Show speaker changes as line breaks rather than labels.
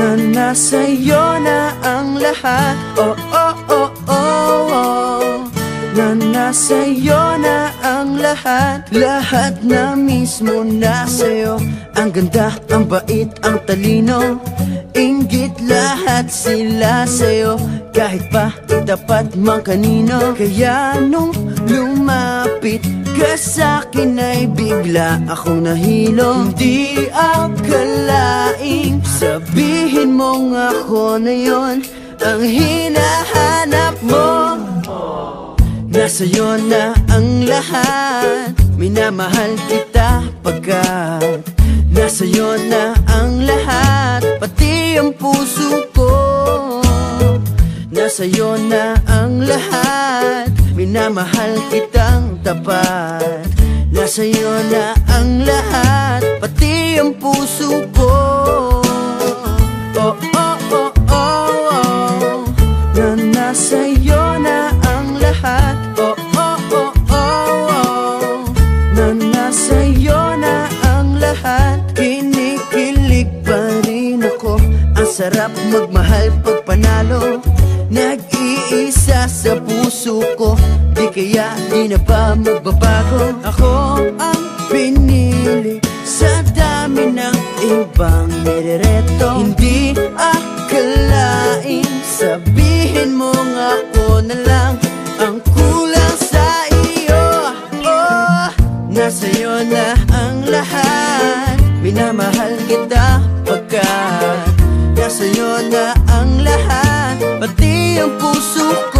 Na nasa'yo na ang lahat. Oh, oh, oh, oh, oh. Na nasa'yo na ang lahat. Lahat na mismo nasa'yo Ang ganda, ang bait, ang talino. Inggit lahat sila sa'yo. Kahit pa itapat man kanino. Kaya nung lumapit ka sa'kin ay bigla akong nahilo Hindi akalaing sabihin mong ako na yon Ang hinahanap mo. Nasa'yo na ang lahat. Minamahal kita pagkat Nasa'yo na ang lahat. Pati ang puso ko. Nasa'yo na ang lahat. Minamahal kitang tapat. Nasa'yo na ang lahat Pati ang puso ko. Oh, oh, oh, oh, oh. Na nasa'yo na ang lahat. Oh, oh, oh, oh, oh. Na nasa'yo na ang lahat. Kinikilig pa rin ako. Ang sarap magmahal pag panalo. Nag-iisa sa puso ko kaya di na ba magbabago? Ako ang pinili Sa dami ng ibang nirereto Hindi akalain Sabihin mo nga ako na lang Ang kulang sa iyo. Oh, nasa'yo na ang lahat. Minamahal kita pagkat Nasa'yo na ang lahat. Pati ang puso ko